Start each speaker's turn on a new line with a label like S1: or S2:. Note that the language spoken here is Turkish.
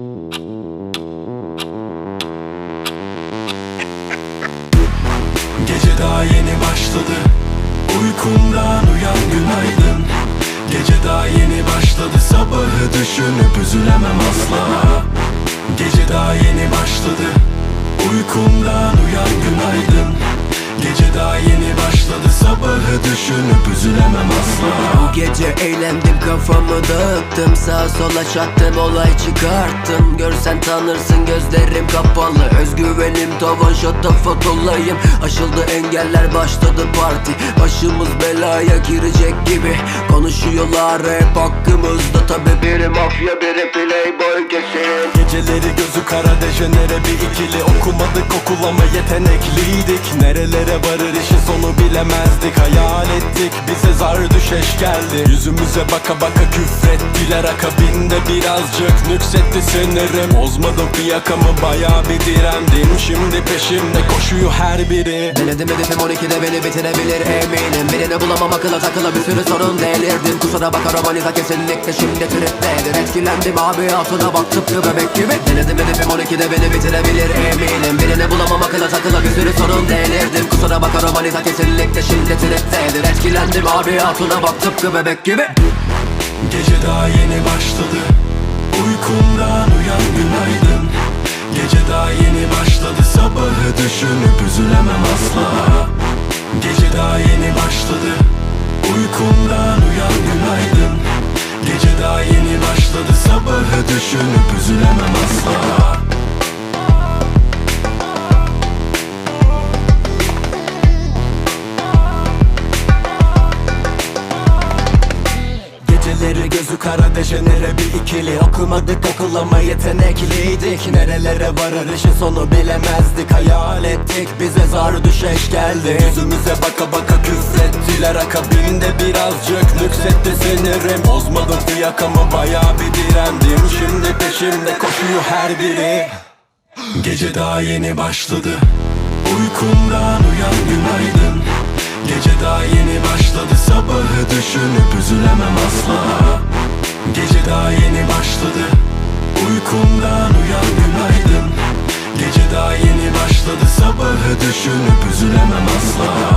S1: Gece daha yeni başladı. Uykumdan uyan günaydın. Gece daha yeni başladı. Sabahı düşünüp üzülemem asla. Gece daha yeni başladı. Uykumdan uyan günaydın daha yeni başladı Sabahı düşünüp üzülemem asla.
S2: Bu gece eğlendim kafamı dağıttım. Sağa sola çattım olay çıkarttım. Görsen tanırsın gözlerim kapalı. Özgüvenim tavan şatafat olayım Aşıldı engeller başladı parti. Başımız belaya girecek gibi. Konuşuyorlar hep hakkımızda. Tabi biri mafya biri playboy kesin
S1: Geceleri gözü kara dejenere bir ikili. Okumadık okul ama yetenekliydik. Nerelere varır işin sonu bilemezdik Hayal ettik. Bize zar düşeş geldi. Yüzümüze baka baka küfrettiler Akabinde birazcık. Nüksetti sinirim. Bozmadım fiyakamı bayağı bir direndim. Şimdi peşimde koşuyor her biri.
S2: Denedim hedefim 12'de beni bitirebilir eminim. Birini bulamam akıla takıla bir sürü sorun delirdim. Kusura bakar romanita kesinlikle şimdi triptedir Etkilendim abi altına bak tıpkı bebek gibi. Denedim hedefim 12'de beni bitirebilir eminim. Birini bulamam akıla takıla bir sürü sorun delirdim. Kusura bakar romanita kesinlikle şimdi triptedir Etkilendim abi altına bak tıpkı bebek gibi.
S1: Gece daha yeni başladı. Uykumdan uyan günaydın. Gece daha yeni başladı. Sabahı düşünüp üzülemem asla. Gece daha yeni başladı. Uykumdan uyan günaydın. Gece daha yeni başladı. Sabahı düşünüp üzülemem asla kara dejenere bir ikili. Okumadık okul ama yetenekliydik Nerelere varır işin sonu bilemezdik. Hayal ettik bize zar düşeş geldi. Yüzümüze baka baka küfrettiler. Akabinde birazcık nüksetti sinirim. Bozmadım fiyakamı bayağı bir direndim Şimdi peşimde koşuyor her biri. Gece daha yeni başladı. Uykumdan uyan günaydın. Gece daha yeni başladı. Sabahı düşünüp üzülemem asla daha yeni başladı. Uykumdan uyan günaydın. Gece daha yeni başladı. Sabahı düşünüp üzülemem asla